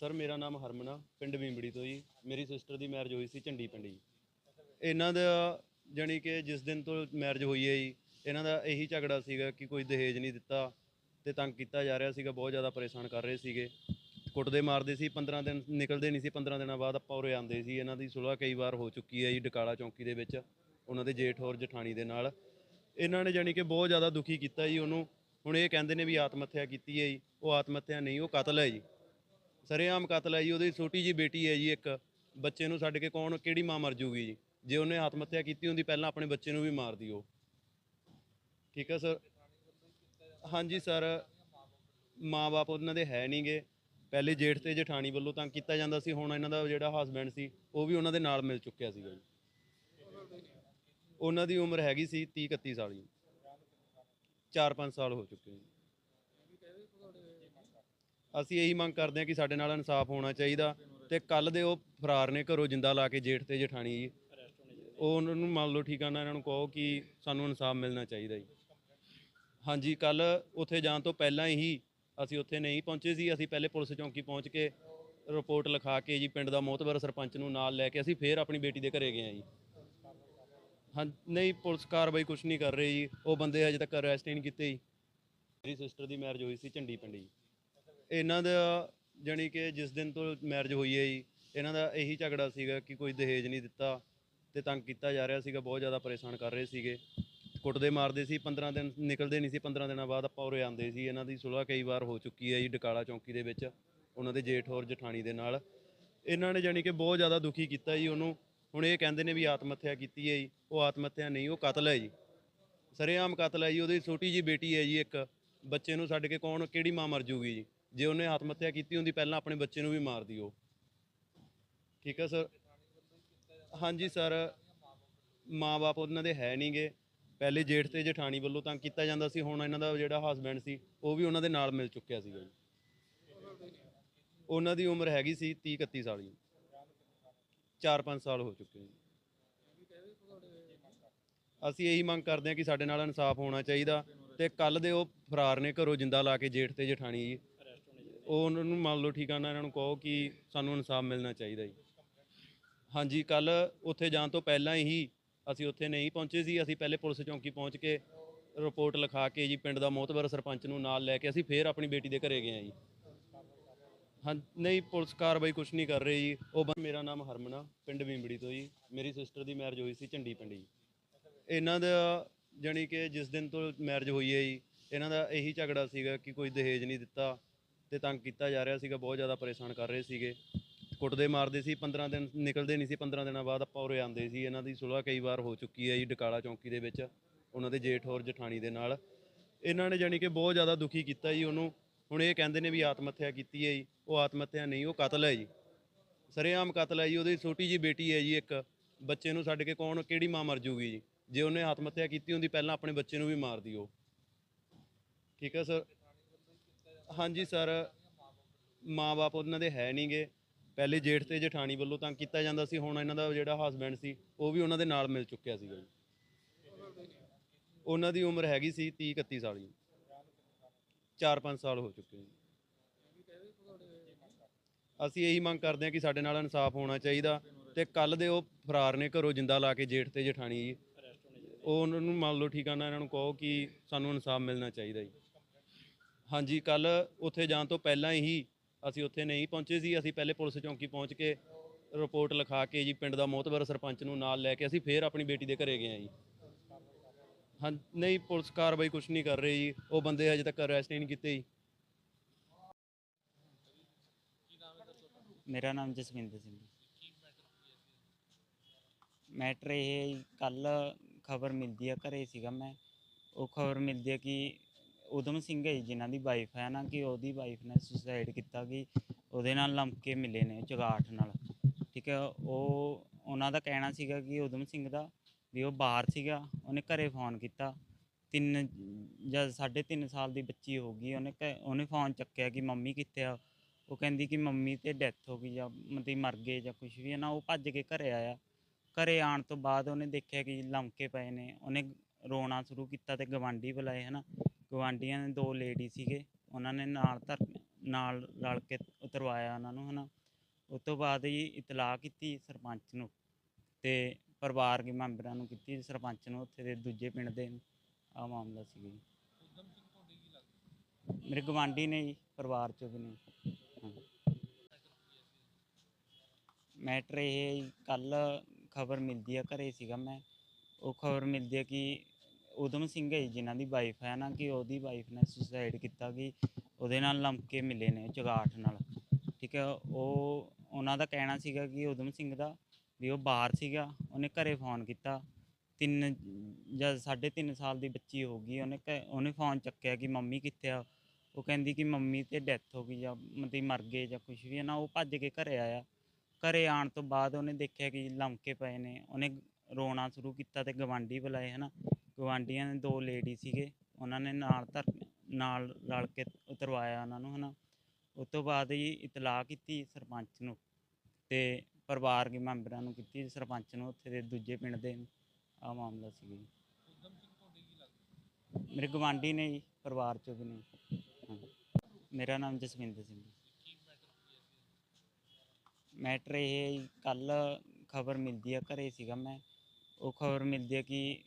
Sir ਮੇਰਾ ਨਾਮ ਹਰਮਨ, ਪਿੰਡ ਬੀਂਬੜੀ ਤੋਂ ਜੀ। ਮੇਰੀ ਸਿਸਟਰ ਦੀ ਮੈਰਿਜ ਹੋਈ ਸੀ ਝੰਡੀ ਪਿੰਡ ਜੀ। ਇਹਨਾਂ ਦਾ ਜਾਣੀ ਕਿ ਜਿਸ ਦਿਨ ਤੋਂ ਮੈਰਿਜ ਹੋਈ ਹੈ ਜੀ, ਇਹਨਾਂ ਦਾ ਇਹੀ ਝਗੜਾ ਸੀਗਾ ਕਿ ਕੋਈ ਦਹੇਜ ਨਹੀਂ ਦਿੱਤਾ ਤੇ ਤੰਗ ਕੀਤਾ ਜਾ ਰਿਹਾ ਸੀਗਾ, ਬਹੁਤ ਜ਼ਿਆਦਾ ਪਰੇਸ਼ਾਨ ਕਰ ਰਹੇ ਸੀਗੇ। ਕੁੱਟਦੇ ਮਾਰਦੇ ਸੀ 15 ਦਿਨ ਨਿਕਲਦੇ ਨਹੀਂ ਸੀ 15 ਦਿਨਾਂ ਬਾਅਦ ਆਪਾਂ ਉਰੇ ਆਉਂਦੇ ਸੀ। ਇਹਨਾਂ ਦੀ ਸੁਲ੍ਹਾ ਕਈ ਵਾਰ ਹੋ ਚੁੱਕੀ ਹੈ ਜੀ, ਡਕਾਲਾ ਚੌਂਕੀ ਦੇ ਵਿੱਚ, ਉਹਨਾਂ ਦੇ ਜੇਠ ਹੋਰ ਜਠਾਣੀ ਦੇ ਨਾਲ। ਇਹਨਾਂ ਨੇ ਜਾਣੀ ਕਿ ਬਹੁਤ ਜ਼ਿਆਦਾ ਦੁਖੀ ਕੀਤਾ ਜੀ ਉਹਨੂੰ। ਹੁਣ ਇਹ ਕਹਿੰਦੇ ਨੇ ਵੀ ਆਤਮ ਹੱਤਿਆ ਕੀਤੀ ਹੈ ਜੀ, ਉਹ ਆਤਮ ਹੱਤਿਆ ਨਹੀਂ, ਉਹ ਕਤਲ ਹੈ ਜੀ। ਸਰੇਆਮ ਕਤਲ ਹੈ ਜੀ, ਉਹਦੀ ਛੋਟੀ ਜੀ ਬੇਟੀ ਹੈ ਜੀ ਇੱਕ। ਬੱਚੇ ਨੂੰ ਛੱਡ ਕੇ ਕੌਣ, ਕਿਹੜੀ ਮਾਂ ਮਰ ਜੂਗੀ ਜੀ? ਜੇ ਉਹਨੇ ਆਤਮ ਹੱਤਿਆ ਕੀਤੀ ਹੁੰਦੀ, ਪਹਿਲਾਂ ਆਪਣੇ ਬੱਚੇ ਨੂੰ ਵੀ ਮਾਰਦੀ ਉਹ ਠੀਕ ਹੈ ਸਰ? ਹਾਂਜੀ ਸਰ। ਮਾਂ-ਬਾਪ ਉਹਨਾਂ ਦੇ ਹੈ ਨਹੀਂਗੇ ਪਹਿਲੇ ਜੇਠ ਤੇ ਜਠਾਣੀ ਵੱਲੋਂ ਤਾਂ ਕੀਤਾ ਜਾਂਦਾ ਸੀ, ਹੁਣ ਇਹਨਾਂ ਦਾ ਜਿਹੜਾ ਹਸਬੈਂਡ ਸੀ, ਉਹ ਵੀ ਉਹਨਾਂ ਦੇ ਨਾਲ ਮਿਲ ਚੁੱਕਿਆ ਸੀਗਾ ਜੀ। ਉਹਨਾਂ ਦੀ ਉਮਰ ਹੈਗੀ ਸੀ 30 31 ਸਾਲ ਜੀ। 4-5 ਸਾਲ ਹੋ ਚੁੱਕੇ ਜੀ ਅਸੀਂ ਇਹੀ ਮੰਗ ਕਰਦੇ ਹਾਂ ਕਿ ਸਾਡੇ ਨਾਲ ਇਨਸਾਫ ਹੋਣਾ ਚਾਹੀਦਾ ਤੇ ਕੱਲ ਦੇ ਉਹ ਫਰਾਰ ਨੇ ਘਰੋਂ ਜਿੰਦਾ ਲਾ ਕੇ ਜੇਠ ਤੇ ਜਠਾਣੀ ਜੀ। ਉਹ ਉਹਨਾਂ ਨੂੰ ਮੰਨ ਲਓ ਠਿਕਾਣਾ ਇਹਨਾਂ ਨੂੰ ਕਹੋ ਕਿ ਸਾਨੂੰ ਇਨਸਾਫ ਮਿਲਣਾ ਚਾਹੀਦਾ ਜੀ। ਹਾਂਜੀ ਕੱਲ ਉੱਥੇ ਜਾਣ ਤੋਂ ਪਹਿਲਾਂ ਹੀ ਅਸੀਂ ਉੱਥੇ ਨਹੀਂ ਪਹੁੰਚੇ ਸੀ। ਅਸੀਂ ਪਹਿਲੇ ਪੁਲਿਸ ਚੌਂਕੀ ਪਹੁੰਚ ਕੇ ਰਿਪੋਰਟ ਲਿਖਾ ਕੇ ਜੀ, ਪਿੰਡ ਦਾ ਮੋਹਤਬਰ ਸਰਪੰਚ ਨੂੰ ਨਾਲ ਲੈ ਕੇ ਅਸੀਂ ਫੇਰ ਆਪਣੀ ਬੇਟੀ ਦੇ ਘਰੇ ਗਏ ਹਾਂ ਜੀ। ਹਾਂ, ਨਹੀਂ, ਪੁਲਿਸ ਕਾਰਵਾਈ ਕੁਝ ਨਹੀਂ ਕਰ ਰਹੀ ਜੀ। ਉਹ ਬੰਦੇ ਹਜੇ ਤੱਕ ਅਰੈਸਟ ਹੀ ਨਹੀਂ ਕੀਤੇ ਜੀ। ਮੇਰੀ ਸਿਸਟਰ ਦੀ ਮੈਰਿਜ ਹੋਈ ਸੀ ਝੰਡੀ ਪਿੰਡ ਜੀ। ਇਹਨਾਂ ਦਾ ਜਾਣੀ ਕਿ ਜਿਸ ਦਿਨ ਤੋਂ ਮੈਰਿਜ ਹੋਈ ਹੈ ਜੀ, ਇਹਨਾਂ ਦਾ ਇਹੀ ਝਗੜਾ ਸੀਗਾ ਕਿ ਕੋਈ ਦਹੇਜ ਨਹੀਂ ਦਿੱਤਾ ਤੇ ਤੰਗ ਕੀਤਾ ਜਾ ਰਿਹਾ ਸੀਗਾ, ਬਹੁਤ ਜ਼ਿਆਦਾ ਪਰੇਸ਼ਾਨ ਕਰ ਰਹੇ ਸੀਗੇ। ਕੁੱਟਦੇ ਮਾਰਦੇ ਸੀ 15 ਦਿਨ ਨਿਕਲਦੇ ਨਹੀਂ ਸੀ 15 ਦਿਨਾਂ ਬਾਅਦ ਆਪਾਂ ਉਰੇ ਆਉਂਦੇ ਸੀ, ਇਹਨਾਂ ਦੀ ਸੁਲ੍ਹਾ ਕਈ ਵਾਰ ਹੋ ਚੁੱਕੀ ਹੈ ਜੀ, ਡਕਾਲਾ ਚੌਂਕੀ ਦੇ ਵਿੱਚ, ਉਹਨਾਂ ਦੇ ਜੇਠ ਹੋਰ ਜਠਾਣੀ ਦੇ ਨਾਲ। ਇਹਨਾਂ ਨੇ ਜਾਣੀ ਕਿ ਬਹੁਤ ਜ਼ਿਆਦਾ ਦੁਖੀ ਕੀਤਾ ਜੀ ਉਹਨੂੰ। ਹੁਣ ਇਹ ਕਹਿੰਦੇ ਨੇ ਵੀ ਆਤਮ ਹੱਤਿਆ ਕੀਤੀ ਹੈ ਜੀ, ਉਹ ਆਤਮ ਹੱਤਿਆ ਨਹੀਂ, ਉਹ ਕਤਲ ਹੈ ਜੀ। ਸਰੇਆਮ ਕਤਲ ਹੈ ਜੀ, ਉਹਦੀ ਛੋਟੀ ਜੀ ਬੇਟੀ ਹੈ ਜੀ ਇੱਕ, ਬੱਚੇ ਨੂੰ ਛੱਡ ਕੇ ਕੌਣ, ਕਿਹੜੀ ਮਾਂ ਮਰ ਜੂਗੀ ਜੀ? ਜੇ ਉਹਨੇ ਆਤਮ ਹੱਤਿਆ ਕੀਤੀ ਹੁੰਦੀ, ਪਹਿਲਾਂ ਆਪਣੇ ਬੱਚੇ ਨੂੰ ਵੀ ਮਾਰਦੀ ਉਹ ਠੀਕ ਹੈ ਸਰ? ਹਾਂਜੀ, ਸਰ। ਮਾਂ-ਬਾਪ ਉਹਨਾਂ ਦੇ ਹੈ ਨਹੀਂਗੇ ਪਹਿਲੇ ਜੇਠ ਤੇ ਜਠਾਣੀ ਵੱਲੋਂ ਤਾਂ ਕੀਤਾ ਜਾਂਦਾ ਸੀ, ਹੁਣ ਇਹਨਾਂ ਦਾ ਜਿਹੜਾ ਹਸਬੈਂਡ ਸੀ, ਉਹ ਵੀ ਉਹਨਾਂ ਦੇ ਨਾਲ ਮਿਲ ਚੁੱਕਿਆ ਸੀਗਾ ਜੀ। ਉਹਨਾਂ ਦੀ ਉਮਰ ਹੈਗੀ ਸੀ 30 31 ਸਾਲ ਜੀ। 4-5 ਸਾਲ ਹੋ ਚੁੱਕੇ ਜੀ ਅਸੀਂ ਇਹੀ ਮੰਗ ਕਰਦੇ ਹਾਂ ਕਿ ਸਾਡੇ ਨਾਲ ਇਨਸਾਫ ਹੋਣਾ ਚਾਹੀਦਾ ਤੇ ਕੱਲ ਦੇ ਉਹ ਫਰਾਰ ਨੇ, ਘਰੋਂ ਜਿੰਦਾ ਲਾ ਕੇ ਜੇਠ ਤੇ ਜਠਾਣੀ ਜੀ। ਉਹ ਉਹਨਾਂ ਨੂੰ ਮੰਨ ਲਓ ਠਿਕਾਣਾ ਇਹਨਾਂ ਨੂੰ ਕਹੋ ਕਿ ਸਾਨੂੰ ਇਨਸਾਫ ਮਿਲਣਾ ਚਾਹੀਦਾ ਜੀ। ਹਾਂਜੀ ਕੱਲ ਉੱਥੇ ਜਾਣ ਤੋਂ ਪਹਿਲਾਂ ਹੀ ਅਸੀਂ ਉੱਥੇ ਨਹੀਂ ਪਹੁੰਚੇ ਸੀ। ਅਸੀਂ ਪਹਿਲੇ ਪੁਲਿਸ ਚੌਂਕੀ ਪਹੁੰਚ ਕੇ ਰਿਪੋਰਟ ਲਿਖਾ ਕੇ ਜੀ, ਪਿੰਡ ਦਾ ਮੋਹਤਬਰ ਸਰਪੰਚ ਨੂੰ ਨਾਲ ਲੈ ਕੇ ਅਸੀਂ ਫੇਰ ਆਪਣੀ ਬੇਟੀ ਦੇ ਘਰੇ ਗਏ ਹਾਂ ਜੀ। ਹਾਂ, ਨਹੀਂ, ਪੁਲਿਸ ਕਾਰਵਾਈ ਕੁਝ ਨਹੀਂ ਕਰ ਰਹੀ ਜੀ। ਉਹ ਬੰ- ਮੇਰਾ ਨਾਮ ਹਰਮਨ ਆ ਪਿੰਡ ਬੀਂਬੜੀ ਤੋਂ ਜੀ। ਮੇਰੀ ਸਿਸਟਰ ਦੀ ਮੈਰਿਜ ਹੋਈ ਸੀ ਝੰਡੀ ਪਿੰਡੀ ਜੀ। ਇਹਨਾਂ ਦਾ ਜਾਣੀ ਕਿ ਜਿਸ ਦਿਨ ਤੋਂ ਮੈਰਿਜ ਹੋਈ ਹੈ ਜੀ, ਇਹਨਾਂ ਦਾ ਇਹੀ ਝਗੜਾ ਸੀਗਾ ਕਿ ਕੋਈ ਦਹੇਜ ਨਹੀਂ ਦਿੱਤਾ। ਤੇ ਤੰਗ ਕੀਤਾ ਜਾ ਰਿਹਾ ਸੀਗਾ, ਬਹੁਤ ਜ਼ਿਆਦਾ ਪਰੇਸ਼ਾਨ ਕਰ ਰਹੇ ਸੀਗੇ। ਕੁੱਟਦੇ ਮਾਰਦੇ ਸੀ 15 ਦਿਨ ਨਿਕਲਦੇ ਨਹੀਂ ਸੀ 15 ਦਿਨਾਂ ਬਾਅਦ ਆਪਾਂ ਉਰੇ ਆਉਂਦੇ ਸੀ। ਇਹਨਾਂ ਦੀ ਸੁਲ੍ਹਾ ਕਈ ਵਾਰ ਹੋ ਚੁੱਕੀ ਹੈ ਜੀ, ਡਕਾਲਾ ਚੌਂਕੀ ਦੇ ਵਿੱਚ, ਉਹਨਾਂ ਦੇ ਜੇਠ ਹੋਰ ਜਠਾਣੀ ਦੇ ਨਾਲ। ਇਹਨਾਂ ਨੇ ਜਾਣੀ ਕਿ ਬਹੁਤ ਜ਼ਿਆਦਾ ਦੁਖੀ ਕੀਤਾ ਜੀ ਉਹਨੂੰ। ਹੁਣ ਇਹ ਕਹਿੰਦੇ ਨੇ ਵੀ ਆਤਮ ਹੱਤਿਆ ਕੀਤੀ ਹੈ ਜੀ, ਉਹ ਆਤਮ ਹੱਤਿਆ ਨਹੀਂ, ਉਹ ਕਤਲ ਹੈ ਜੀ। ਸਰੇਆਮ ਕਤਲ ਹੈ ਜੀ, ਉਹਦੀ ਛੋਟੀ ਜੀ ਬੇਟੀ ਹੈ ਜੀ ਇੱਕ। ਬੱਚੇ ਨੂੰ ਛੱਡ ਕੇ ਕੌਣ, ਕਿਹੜੀ ਮਾਂ ਮਰ ਜੂਗੀ ਜੀ? ਜੇ ਉਹਨੇ ਆਤਮ ਹੱਤਿਆ ਕੀਤੀ ਹੁੰਦੀ, ਪਹਿਲਾਂ ਆਪਣੇ ਬੱਚੇ ਨੂੰ ਵੀ ਮਾਰਦੀ ਉਹ ਠੀਕ ਹੈ, ਸਰ? ਹਾਂਜੀ ਸਰ, ਮਾਂ-ਬਾਪ ਉਹਨਾਂ ਦੇ ਹੈ ਨਹੀਂਗੇ। ਪਹਿਲੇ ਜੇਠ ਤੇ ਜਠਾਣੀ ਵੱਲੋਂ ਤਾਂ ਕੀਤਾ ਜਾਂਦਾ ਸੀ, ਹੁਣ ਇਹਨਾਂ ਦਾ ਜਿਹੜਾ ਹਸਬੈਂਡ ਸੀ, ਉਹ ਵੀ ਉਹਨਾਂ ਦੇ ਨਾਲ ਮਿਲ ਚੁੱਕਿਆ ਸੀਗਾ ਜੀ। ਉਹਨਾਂ ਦੀ ਉਮਰ ਹੈਗੀ ਸੀ 30 31 ਸਾਲ ਜੀ। 4-5 ਸਾਲ ਹੋ ਚੁੱਕੇ ਜੀ। ਅਸੀਂ ਇਹੀ ਮੰਗ ਕਰਦੇ ਹਾਂ ਕਿ ਸਾਡੇ ਨਾਲ ਇਨਸਾਫ ਹੋਣਾ ਚਾਹੀਦਾ ਤੇ ਕੱਲ ਦੇ ਉਹ ਫਰਾਰ ਨੇ ਘਰੋਂ ਜਿੰਦਾ ਲਾ ਕੇ ਜੇਠ ਤੇ ਜਠਾਣੀ ਜੀ, ਉਹ ਉਹਨਾਂ ਨੂੰ ਮੰਨ ਲਓ ਨਾ ਇਹਨਾਂ ਨੂੰ ਕਹੋ ਕਿ ਸਾਨੂੰ ਇਨਸਾਫ ਮਿਲਣਾ ਚਾਹੀਦਾ ਜੀ। ਹਾਂਜੀ, ਕੱਲ ਉੱਥੇ ਜਾਣ ਤੋਂ ਪਹਿਲਾਂ ਹੀ ਅਸੀਂ ਉੱਥੇ ਨਹੀਂ ਪਹੁੰਚੇ ਸੀ। ਅਸੀਂ ਪਹਿਲੇ ਪੁਲਿਸ ਚੌਂਕੀ ਪਹੁੰਚ ਕੇ ਰਿਪੋਰਟ ਲਿਖਾ ਕੇ ਜੀ ਪਿੰਡ ਦਾ ਮੋਹਤਬਰ ਸਰਪੰਚ ਨੂੰ ਨਾਲ ਲੈ ਕੇ ਅਸੀਂ ਫੇਰ ਆਪਣੀ ਬੇਟੀ ਦੇ ਘਰੇ ਗਏ ਹਾਂ ਜੀ। ਹਾਂ, ਨਹੀਂ, ਪੁਲਿਸ ਕਾਰਵਾਈ ਕੁਝ ਨਹੀਂ ਕਰ ਰਹੀ ਜੀ। ਉਹ ਬੰਦੇ ਹਜੇ ਤੱਕ ਅਰੈਸਟ ਨਹੀਂ ਕੀਤੇ ਜੀ। ਮੇਰਾ ਨਾਮ ਜਸਵਿੰਦਰ ਸਿੰਘ ਮੈਟਰ ਇਹ ਕੱਲ ਖਬਰ ਮਿਲਦੀ ਹੈ ਘਰੇ ਸੀਗਾ ਮੈਂ। ਉਹ ਖਬਰ ਮਿਲਦੀ ਹੈ ਕਿ ਉਦਮ ਸਿੰਘ ਹੈ ਜੀ, ਜਿਨ੍ਹਾਂ ਦੀ ਵਾਈਫ ਹੈ ਨਾ ਕਿ ਉਹਦੀ ਵਾਈਫ ਨੇ ਸੁਸਾਈਡ ਕੀਤਾ ਕਿ ਉਹਦੇ ਨਾਲ ਲਮਕੇ ਮਿਲੇ ਨੇ ਚੁਗਾਠ ਨਾਲ ਠੀਕ ਹੈ ਉਹ ਉਹਨਾਂ ਦਾ ਕਹਿਣਾ ਸੀਗਾ ਕਿ ਉਦਮ ਸਿੰਘ ਦਾ ਵੀ ਉਹ ਬਾਹਰ ਸੀਗਾ ਉਹਨੇ ਘਰੇ ਫੋਨ ਕੀਤਾ ਤਿੰਨ ਜਾਂ ਸਾਢੇ ਤਿੰਨ ਸਾਲ ਦੀ ਬੱਚੀ ਹੋ ਗਈ ਉਹਨੇ ਘ- ਉਹਨੇ ਫੋਨ ਚੱਕਿਆ ਕਿ ਮੰਮੀ ਕਿੱਥੇ ਆ? ਉਹ ਕਹਿੰਦੀ ਕਿ ਮੰਮੀ ਤੇ ਡੈਥ ਹੋ ਗਈ ਜਾਂ ਮਤਲਬ ਮਰ ਗਏ ਜਾਂ ਕੁਝ ਵੀ ਹੈ ਨਾ ਉਹ ਭੱਜ ਕੇ ਘਰੇ ਆਇਆ ਘਰੇ ਆਉਣ ਤੋਂ ਬਾਅਦ ਉਹਨੇ ਦੇਖਿਆ ਕਿ ਲਮਕੇ ਪਏ ਨੇ ਉਹਨੇ ਰੋਣਾ ਸ਼ੁਰੂ ਕੀਤਾ ਤੇ ਗਵਾਂਢੀ ਬੁਲਾਏ ਹਨਾ ਗਵਾਂਢੀਆਂ ਨੇ ਦੋ ਲੇਡੀ ਸੀਗੇ, ਉਹਨਾਂ ਨੇ ਨਾਲ ਧਰ ਨਾਲ ਰਲ ਕੇ ਉਤਰਵਾਇਆ ਉਹਨਾਂ ਨੂੰ, ਹਨਾ। ਉਸ ਤੋਂ ਬਾਅਦ ਜੀ ਇਤਲਾਹ ਕੀਤੀ ਸਰਪੰਚ ਨੂੰ ਤੇ ਪਰਿਵਾਰ ਦੇ ਮੈਂਬਰਾਂ ਨੂੰ ਕੀਤੀ, ਸਰਪੰਚ ਨੂੰ ਉੱਥੇ ਦੇ ਦੂਜੇ ਪਿੰਡ ਦੇ ਆ ਮਾਮਲਾ ਸੀਗਾ ਜੀ। ਮੇਰੇ ਗਵਾਂਢੀ ਨੇ ਜੀ, ਪਰਿਵਾਰ ਚੋਂ ਵੀ ਨੇ। ਹਾਂ। ਮੈਟਰ ਇਹ ਕੱਲ ਖਬਰ ਮਿਲਦੀ ਆ, ਘਰੇ ਸੀਗਾ ਮੈਂ। ਉਹ ਖਬਰ ਮਿਲਦੀ ਆ ਕਿ ਉਦਮ ਸਿੰਘ ਹੈ ਜੀ, ਜਿਨ੍ਹਾਂ ਦੀ ਵਾਈਫ ਹੈ ਨਾ ਕਿ ਉਹਦੀ ਵਾਈਫ ਨੇ ਸੁਸਾਈਡ ਕੀਤਾ ਕਿ ਉਹਦੇ ਨਾਲ ਲਮਕੇ ਮਿਲੇ ਨੇ ਚੁਗਾਠ ਨਾਲ ਠੀਕ ਹੈ ਉਹ ਉਹਨਾਂ ਦਾ ਕਹਿਣਾ ਸੀਗਾ ਕਿ ਉਦਮ ਸਿੰਘ ਦਾ ਵੀ ਉਹ ਬਾਹਰ ਸੀਗਾ ਉਹਨੇ ਘਰੇ ਫੋਨ ਕੀਤਾ ਤਿੰਨ ਜਾਂ ਸਾਢੇ ਤਿੰਨ ਸਾਲ ਦੀ ਬੱਚੀ ਹੋ ਗਈ ਉਹਨੇ ਘ- ਉਹਨੇ ਫੋਨ ਚੱਕਿਆ ਕਿ ਮੰਮੀ ਕਿੱਥੇ ਆ ਉਹ ਕਹਿੰਦੀ ਕਿ ਮੰਮੀ ਤੇ ਡੈਥ ਹੋ ਗਈ ਜਾਂ ਮਤਲਬ ਮਰ ਗਏ ਜਾਂ ਕੁਝ ਵੀ ਹੈ ਨਾ ਉਹ ਭੱਜ ਕੇ ਘਰੇ ਆਇਆ ਘਰੇ ਆਉਣ ਤੋਂ ਬਾਅਦ ਉਹਨੇ ਦੇਖਿਆ ਕਿ ਲਮਕੇ ਪਏ ਨੇ ਉਹਨੇ ਰੋਣਾ ਸ਼ੁਰੂ ਕੀਤਾ ਤੇ ਗਵਾਂਢੀ ਬੁਲਾਏ ਹਨਾ ਗਵਾਂਢੀਆਂ ਦੇ ਦੋ ਲੇਡੀ ਸੀਗੇ, ਉਹਨਾਂ ਨੇ ਨਾਲ ਧਰ ਨਾਲ ਰਲ ਕੇ ਉਤਰਵਾਇਆ ਉਹਨਾਂ ਨੂੰ, ਹਨਾ। ਉਸ ਤੋਂ ਬਾਅਦ ਜੀ ਇਤਲਾਹ ਕੀਤੀ ਸਰਪੰਚ ਨੂੰ ਤੇ ਪਰਿਵਾਰ ਦੇ ਮੈਂਬਰਾਂ ਨੂੰ ਕੀਤੀ, ਸਰਪੰਚ ਨੂੰ ਉੱਥੇ ਦੇ ਦੂਜੇ ਪਿੰਡ ਦੇ ਆ ਮਾਮਲਾ ਸੀ ਜੀ। ਮੇਰੇ ਗਵਾਂਢੀ ਨੇ ਜੀ, ਪਰਿਵਾਰ ਚੋਂ ਵੀ ਨੇ। ਮੇਰਾ ਨਾਮ ਜਸਵਿੰਦਰ ਸਿੰਘ ਮੈਟਰ ਇਹ ਕੱਲ ਖਬਰ ਮਿਲਦੀ ਆ, ਘਰੇ ਸੀਗਾ ਮੈਂ। ਉਹ ਖਬਰ ਮਿਲਦੀ ਆ ਕਿ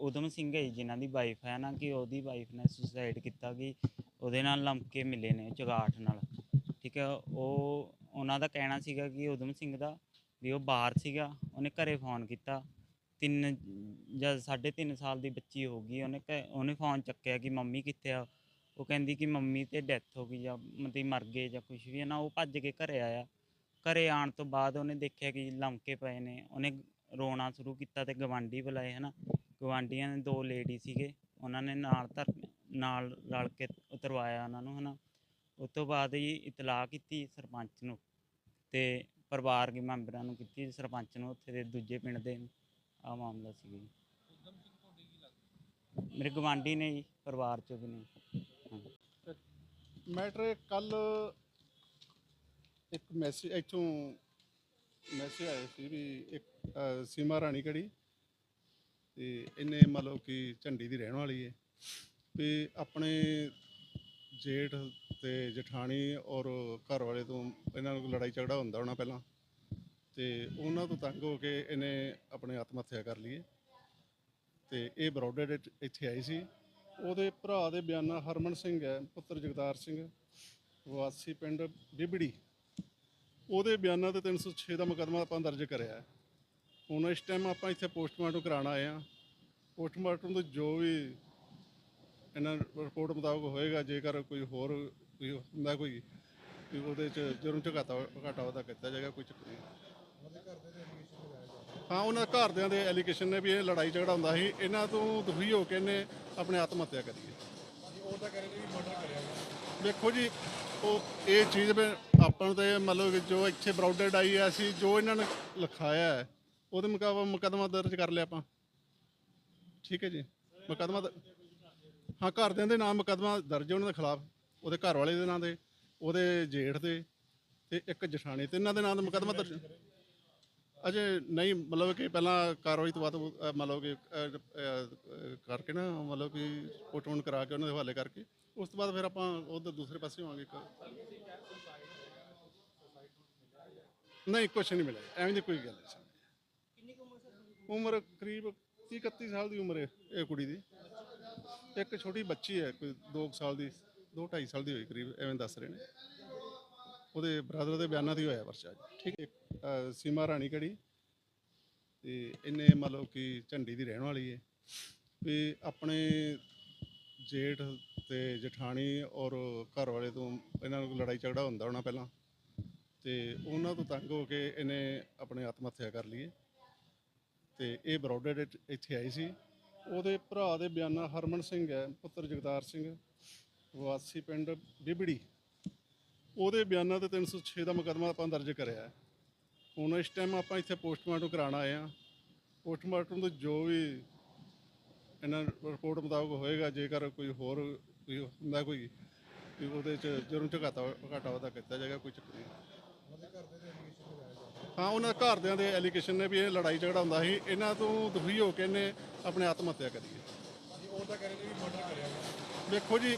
ਉਦਮ ਸਿੰਘ ਹੈ ਜੀ, ਜਿਨ੍ਹਾਂ ਦੀ ਵਾਈਫ ਹੈ ਨਾ ਕਿ ਉਹਦੀ ਵਾਈਫ ਨੇ ਸੁਸਾਈਡ ਕੀਤਾ ਕਿ ਉਹਦੇ ਨਾਲ ਲਮਕੇ ਮਿਲੇ ਨੇ ਚੁਗਾਠ ਨਾਲ ਠੀਕ ਹੈ ਉਹ ਉਹਨਾਂ ਦਾ ਕਹਿਣਾ ਸੀਗਾ ਕਿ ਉਦਮ ਸਿੰਘ ਦਾ ਵੀ ਉਹ ਬਾਹਰ ਸੀਗਾ ਉਹਨੇ ਘਰੇ ਫੋਨ ਕੀਤਾ ਤਿੰਨ ਜਾਂ ਸਾਢੇ ਤਿੰਨ ਸਾਲ ਦੀ ਬੱਚੀ ਹੋ ਗਈ ਉਹਨੇ ਘ- ਉਹਨੇ ਫੋਨ ਚੱਕਿਆ ਕਿ ਮੰਮੀ ਕਿੱਥੇ ਆ ਉਹ ਕਹਿੰਦੀ ਕਿ ਮੰਮੀ ਤੇ ਡੈਥ ਹੋ ਗਈ ਜਾਂ ਮਤਲਬ ਮਰ ਗਏ ਜਾਂ ਕੁਝ ਵੀ ਹੈ ਨਾ ਉਹ ਭੱਜ ਕੇ ਘਰੇ ਆਇਆ ਘਰੇ ਆਉਣ ਤੋਂ ਬਾਅਦ ਉਹਨੇ ਦੇਖਿਆ ਕਿ ਲਮਕੇ ਪਏ ਨੇ ਉਹਨੇ ਰੋਣਾ ਸ਼ੁਰੂ ਕੀਤਾ ਤੇ ਗਵਾਂਢੀ ਬੁਲਾਏ ਹਨਾ ਗਵਾਂਢੀਆਂ ਦੇ ਦੋ ਲੇਡੀ ਸੀਗੇ, ਉਹਨਾਂ ਨੇ ਨਾਲ ਧਰ, ਨਾਲ ਰਲ ਕੇ ਉਤਰਵਾਇਆ ਉਹਨਾਂ ਨੂੰ, ਹਨਾ ਉਸ ਤੋਂ ਬਾਅਦ ਜੀ ਇਤਲਾਹ ਕੀਤੀ ਸਰਪੰਚ ਨੂੰ ਤੇ ਪਰਿਵਾਰ ਦੇ ਮੈਂਬਰਾਂ ਨੂੰ ਕੀਤੀ, ਸਰਪੰਚ ਨੂੰ ਉੱਥੇ ਦੇ ਦੂਜੇ ਪਿੰਡ ਦੇ ਆ ਮਾਮਲਾ ਸੀ ਜੀ ਮੇਰੇ ਗਵਾਂਢੀ ਨੇ ਜੀ, ਪਰਿਵਾਰ ਚੋਂ ਵੀ ਨਹੀਂ ਹਾਂ। ਮੈਟਰ ਕੱਲ ਇੱਕ ਮੈਸੇਜ, ਇੱਥੋਂ ਮੈਸੇਜ ਆਇਆ ਸੀ ਵੀ ਇੱਕ ਸੀਮਾ ਰਾਣੀ ਕੜੀ ਤੇ ਇਹਨੇ ਮਤਲਬ ਕਿ ਝੰਡੀ ਦੀ ਰਹਿਣ ਵਾਲੀ ਹੈ ਵੀ ਆਪਣੇ ਜੇਠ ਤੇ ਜਠਾਣੀ ਔਰ ਘਰ ਵਾਲੇ ਤੋਂ ਇਹਨਾਂ ਨੂੰ ਲੜਾਈ ਝਗੜਾ ਹੁੰਦਾ ਹੋਣਾ ਪਹਿਲਾਂ। ਤੇ ਉਹਨਾਂ ਤੋਂ ਤੰਗ ਹੋ ਕੇ ਇਹਨੇ ਆਪਣੇ ਆਤਮ ਹੱਤਿਆ ਕਰ ਲਈ ਹੈ ਤੇ ਇਹ ਬਰੋਡਰ ਇੱਥੇ ਆਈ ਸੀ। ਉਹਦੇ ਭਰਾ ਦੇ ਬਿਆਨਾ ਹਰਮਨ ਸਿੰਘ ਹੈ, ਪੁੱਤਰ ਜਗਤਾਰ ਸਿੰਘ, ਵਾਸੀ ਪਿੰਡ ਬਿਬੜੀ। ਉਹਦੇ ਬਿਆਨਾਂ ਤੇ 306 ਦਾ ਮੁਕੱਦਮਾ ਆਪਾਂ ਦਰਜ ਕਰਿਆ ਹੈ। ਹੁਣ ਇਸ ਟਾਈਮ ਆਪਾਂ ਇੱਥੇ ਪੋਸਟਮਾਰਟਮ ਕਰਾਉਣ ਆਏ ਆ ਪੋਸਟਮਾਰਟਮ ਤੋਂ ਜੋ ਵੀ ਇਹਨਾਂ ਰਿਪੋਰਟ ਮੁਤਾਬਕ ਹੋਏਗਾ ਜੇਕਰ ਕੋਈ ਹੋਰ ਕੋਈ ਹੁੰਦਾ ਕੋਈ ਵੀ ਉਹਦੇ ਚ ਜੁਰਮ ਚ ਘਾਟਾ ਘਾਟਾ ਉਹਦਾ ਕੀਤਾ ਜਾਏਗਾ ਕੋਈ ਚੱਕਰ ਨਹੀਂ। ਹਾਂ ਉਹਨਾਂ ਦੇ ਘਰਦਿਆਂ ਦੇ ਐਲੀਗੇਸ਼ਨ ਨੇ ਵੀ ਇਹ ਲੜਾਈ ਝਗੜਾ ਹੁੰਦਾ ਸੀ। ਇਹਨਾਂ ਤੋਂ ਦੁਖੀ ਹੋ ਕੇ ਇਹਨੇ ਆਪਣੇ ਆਤਮ ਹੱਤਿਆ ਕਰੀ ਹੈ। ਉਹ ਤਾਂ ਕਹਿੰਦੇ ਵੀ ਮਰਡਰ ਕਰਿਆ ਵੇਖੋ ਜੀ ਉਹ ਇਹ ਚੀਜ਼ ਆਪਾਂ ਨੂੰ ਤੇ ਮਤਲਬ ਜੋ ਇੱਥੇ ਬਰਾਊਡਡ ਆਈ ਹੈ ਅਸੀਂ ਜੋ ਇਹਨਾਂ ਨੇ ਲਿਖਾਇਆ ਹੈ ਉਹਦੇ ਮੁਕਾਬਲੇ ਮੁਕੱਦਮਾ ਦਰਜ ਕਰ ਲਿਆ ਆਪਾਂ। ਠੀਕ ਹੈ ਜੀ। ਮੁਕੱਦਮਾ ਦ- ਹਾਂ ਘਰਦਿਆਂ ਦੇ ਨਾਮ ਮੁਕੱਦਮਾ ਦਰਜ ਹੈ ਉਹਨਾਂ ਦੇ ਖਿਲਾਫ। ਉਹਦੇ ਘਰ ਵਾਲੇ ਦੇ ਨਾਂ ਦੇ ਉਹਦੇ ਜੇਠ ਦੇ ਤੇ ਇੱਕ ਜਠਾਣੀ। ਤੇ ਇਹਨਾਂ ਦੇ ਨਾਂ ਦਾ ਮੁਕੱਦਮਾ ਦਰਜ ਅਜੇ ਨਹੀਂ ਮਤਲਬ ਕਿ ਪਹਿਲਾਂ ਕਾਰਵਾਈ ਤੋਂ ਬਾਅਦ ਅਹ, ਮਤਲਬ ਕਿ ਅਹ, ਅਹ, ਕਰਕੇ ਨਾ ਮਤਲਬ ਕਿ ਪੋਸਟਮਾਰਟਮ ਕਰਾ ਕੇ ਉਹਨਾਂ ਦੇ ਹਵਾਲੇ ਕਰਕੇ। ਉਸ ਤੋਂ ਬਾਅਦ ਫਿਰ ਆਪਾਂ ਉਧਰ ਦੂਸਰੇ ਪਾਸੇ ਹੋਵਾਂਗੇ ਇੱਕ। ਨਹੀਂ ਕੁਛ ਨਹੀਂ ਮਿਲਿਆ। ਐਵੇਂ ਦੀ ਕੋਈ ਗੱਲ ਨਹੀਂ। ਸਾਹਮਣੇ। ਉਮਰ ਕਰੀਬ 30 31 ਸਾਲ ਦੀ ਉਮਰ ਹੈ ਇਹ ਕੁੜੀ ਦੀ। ਇੱਕ ਛੋਟੀ ਬੱਚੀ ਹੈ, ਕੋਈ 2 ਸਾਲ ਦੀ 2 2.5 ਸਾਲ ਦੀ ਹੋਈ ਕਰੀਬ, ਐਵੇਂ ਦੱਸ ਰਹੇ ਨੇ। ਉਹਦੇ ਬ੍ਰਦਰ ਦੇ ਬਿਆਨਾਂ ਦੀ ਹੋਇਆ ਪਰਚਾ। ਠੀਕ ਹੈ ਸੀਮਾ ਰਾਣੀ ਕੜੀ ਤੇ ਇਹਨੇ ਮਤਲਬ ਕਿ ਝੰਡੀ ਦੀ ਰਹਿਣ ਵਾਲੀ ਹੈ। ਵੀ ਆਪਣੇ ਜੇਠ ਤੇ ਜਠਾਣੀ ਔਰ ਘਰ ਵਾਲੇ ਤੋਂ ਇਹਨਾਂ ਨੂੰ ਲੜਾਈ ਝਗੜਾ ਹੁੰਦਾ ਹੋਣਾ ਪਹਿਲਾਂ। ਤੇ ਉਹਨਾਂ ਤੋਂ ਤੰਗ ਹੋ ਕੇ ਇਹਨੇ ਆਪਣੇ ਆਤਮ ਹੱਤਿਆ ਕਰ ਲਈ ਹੈ। ਤੇ ਇਹ ਬਰੋਡਰ ਇੱਥੇ ਆਈ ਸੀ। ਉਹਦੇ ਭਰਾ ਦੇ ਬਿਆਨਾ ਹਰਮਨ ਸਿੰਘ ਹੈ, ਪੁੱਤਰ ਜਗਤਾਰ ਸਿੰਘ, ਵਾਸੀ ਪਿੰਡ ਬਿਬੜੀ। ਉਹਦੇ ਬਿਆਨਾਂ ਤੇ 306 ਦਾ ਮੁਕੱਦਮਾ ਆਪਾਂ ਦਰਜ ਕਰਿਆ ਹੈ। ਹੁਣ ਇਸ ਟਾਈਮ ਆਪਾਂ ਇੱਥੇ ਪੋਸਟਮਾਰਟਮ ਕਰਾਉਣ ਆਏ ਆ ਪੋਸਟਮਾਰਟਮ ਤੋਂ ਜੋ ਵੀ ਇਹਨਾਂ ਰਿਪੋਰਟ ਮੁਤਾਬਕ ਹੋਏਗਾ, ਜੇਕਰ ਕੋਈ ਹੋਰ ਕੋਈ ਹੁੰਦਾ ਕੋਈ ਉਹਦੇ ਚ ਜੁਰਮ ਚ ਘਾਟਾ ਘਾਟਾ ਕੀਤਾ ਜਾਏਗਾ, ਕੋਈ ਚੱਕਰ ਨਹੀਂ। ਹਾਂ ਉਹਨਾਂ ਦੇ ਘਰਦਿਆਂ ਦੇ ਐਲੀਗੇਸ਼ਨ ਨੇ ਵੀ ਇਹ ਲੜਾਈ ਝਗੜਾ ਹੁੰਦਾ ਸੀ। ਇਹਨਾਂ ਤੋਂ ਦੁਖੀ ਹੋ ਕੇ ਇਹਨੇ ਆਪਣੇ ਆਤਮ ਹੱਤਿਆ ਕਰੀ ਹੈ। ਉਹ ਤਾਂ ਕਹਿੰਦੇ ਵੀ ਮਰਡਰ ਕਰਿਆ ਵੇਖੋ ਜੀ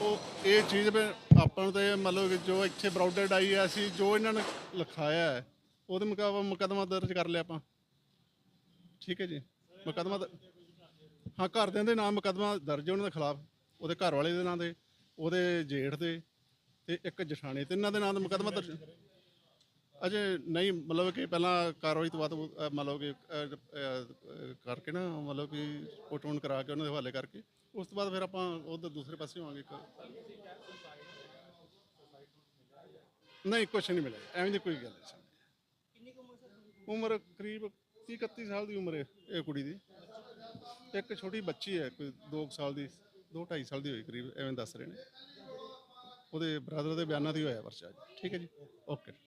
ਉਹ ਇਹ ਚੀਜ਼ ਵੀ ਆਪਾਂ ਨੂੰ ਤੇ ਮਤਲਬ ਕਿ ਜੋ ਇੱਥੇ ਬਰਾਊਡਡ ਆਈ ਹੈ ਅਸੀਂ ਜੋ ਇਹਨਾਂ ਨੇ ਲਿਖਾਇਆ ਹੈ ਉਹਦੇ ਮੁਕਾਬਲੇ ਮੁਕਦਮਾ ਦਰਜ ਕਰ ਲਿਆ ਆਪਾਂ। ਠੀਕ ਹੈ ਜੀ? ਮੁਕਦਮਾ ਹਾਂ ਘਰਦਿਆਂ ਦੇ ਨਾਮ ਮੁਕਦਮਾ ਦਰਜ ਉਹਨਾਂ ਦੇ ਖਿਲਾਫ। ਉਹਦੇ ਘਰ ਵਾਲੇ ਦੇ ਨਾਂ ਦੇ ਉਹਦੇ ਜੇਠ ਦੇ ਤੇ ਇੱਕ ਜਠਾਣੀ। ਤਿੰਨਾਂ ਦੇ ਨਾਂ ਦਾ ਮੁਕਦਮਾ ਦਰਜ ਅਜੇ ਨਹੀਂ ਮਤਲਬ ਕਿ ਪਹਿਲਾਂ ਕਾਰਵਾਈ ਤੋਂ ਬਾਅਦ ਉਹ, ਅ, ਮਤਲਬ ਕਿ ਅ, ਅ, ਕਰਕੇ ਨਾ ਮਤਲਬ ਕਿ ਪੋਸਟਪੋਨ ਕਰਾ ਕੇ ਉਹਨਾਂ ਦੇ ਹਵਾਲੇ ਕਰਕੇ। ਉਸ ਤੋਂ ਬਾਅਦ ਫਿਰ ਆਪਾਂ ਉਧਰ ਦੂਸਰੇ ਪਾਸੇ ਹੋਵਾਂਗੇ ਨਹੀਂ ਕੁਛ ਨਹੀਂ ਮਿਲਿਆ। ਐਵੇਂ ਦੀ ਕੋਈ ਗੱਲ ਨਹੀਂ। ਕਿੰਨੀ ਉਮਰ ਕਰੀਬ 30 31 ਸਾਲ ਦੀ ਉਮਰ ਹੈ ਇਹ ਕੁੜੀ ਦੀ। ਇੱਕ ਛੋਟੀ ਬੱਚੀ ਹੈ ਕੋਈ 2 ਸਾਲ ਦੀ 2 2.5 ਸਾਲ ਦੀ ਹੋਈ ਕਰੀਬ ਐਵੇਂ ਦੱਸ ਰਹੇ ਨੇ। ਉਹਦੇ ਬ੍ਰਦਰ ਦੇ ਬਿਆਨਾਂ ਦੀ ਹੋਇਆ ਪਰਚਾ ਜੀ ਠੀਕ ਹੈ ਜੀ? ਓਕੇ।